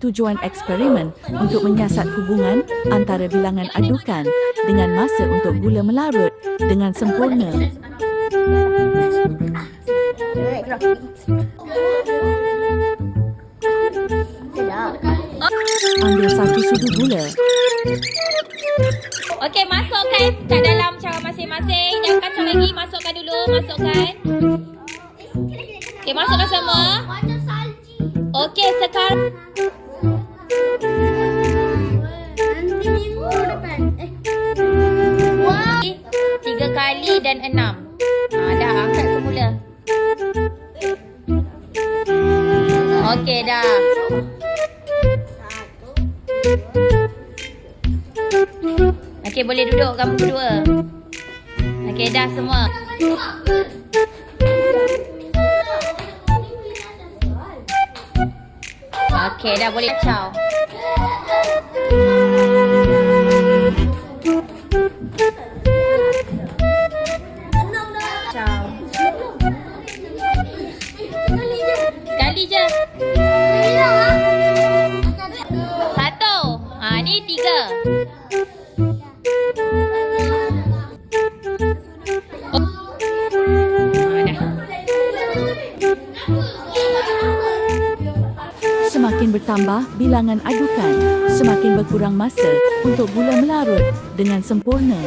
Tujuan eksperimen untuk menyiasat hubungan antara bilangan adukan dengan masa untuk gula melarut dengan sempurna. Ambil satu sudu gula. Okey, masukkan kat dalam cara masing-masing. Jangan kacau lagi. Masukkan dulu. Masukkan. Okey, masukkan semua. Okey, sekarang kali dan enam. Ha, dah angkat semula. Okey, dah. Okey, boleh duduk kamu berdua. Okey, dah semua. Okey, dah boleh kacau. Ha. Semakin bertambah bilangan adukan, semakin berkurang masa untuk gula melarut dengan sempurna.